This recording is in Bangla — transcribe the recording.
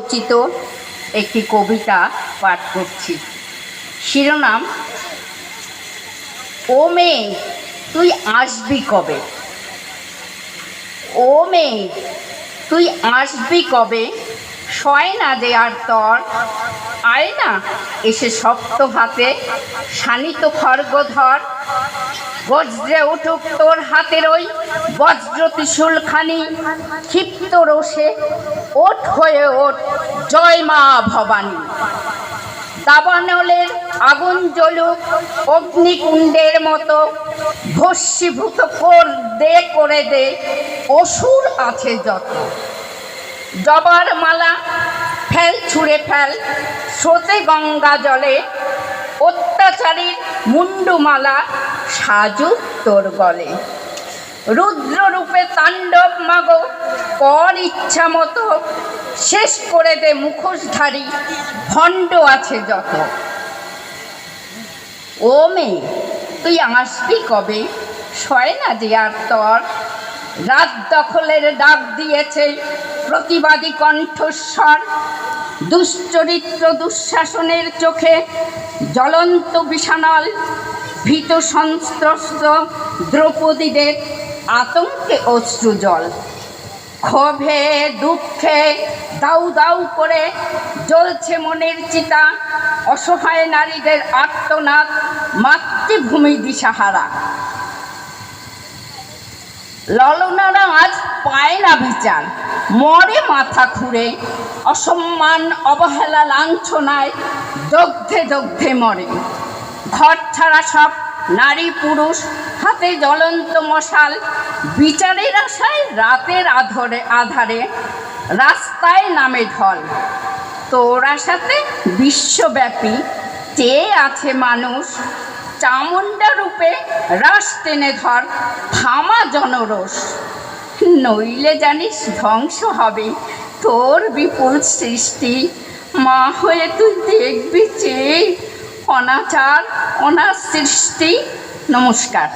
রচিত একটি কবিতা পাঠ করছি। শিরোনাম, ও মেয়ে, তুই আসবি কবে? ও মেয়ে, তুই আসবি কবে? সয় না দেয়ার তর, আয় না এসে শক্ত হাতে শানিত খর্গধর বজ্রে উঠুক তোর হাতের ওই বজ্র ত্রিশূলখানি, ক্ষিপ্ত রোষে ওঠ হয়ে ওঠ, জয় মা ভবানী। দাবানলের আগুন জ্বলুক অগ্নিকুণ্ডের মতো, ভস্মীভূত কর দে করে দে, অসুর আছে যত। জবার মালা ফেল ছুঁড়ে ফেল, স্রোতে গঙ্গা জলে অত্যাচারীর মুন্ডুমালা সাজুক তোর গলে। রুদ্ররূপে তাণ্ডব মাগো, কর ইচ্ছা মতো শেষ করে দে মুখোশধারী, ভণ্ড আছে যত। ও মেয়ে, তুই আসবি কবে? সয় না যে আর তর। রাত দখলের ডাক দিয়েছে প্রতিবাদী কণ্ঠস্বর। দুশ্চরিত্র দুঃশাসনের চোখে জ্বলন্ত বিষাণল ভীত সংস্ত্রস্ত দ্রৌপদীদের আতঙ্কে অশ্রুজল। ক্ষোভে, দুঃখে দাউ দাউ করে জ্বলছে মনের চিতা, অসহায় নারীদের আত্মনাদ মাতৃভূমি দিশাহারা। ললনারা আজ পায় না বিচার মরে মাথা খুঁড়ে, অসম্মান, অবহেলা, লাঞ্ছনায় দগ্ধে দগ্ধে মরে। ঘর ছাড়া সব নারী পুরুষ, হাতে জ্বলন্ত মশাল, বিচারের আশায় রাতের আধরে আধারে রাস্তায় নামে ঢল। তোর আশাতে বিশ্বব্যাপী চেয়ে আছে মানুষ? চামুন্ডা রূপে রাস টেনে ধর থামা জনরস নইলে জানিস ধ্বংস হবে তোর বিপুল সৃষ্টি। মা হয়ে তুই দেখবি চেয়ে অনাচার অনার সৃষ্টি নমস্কার।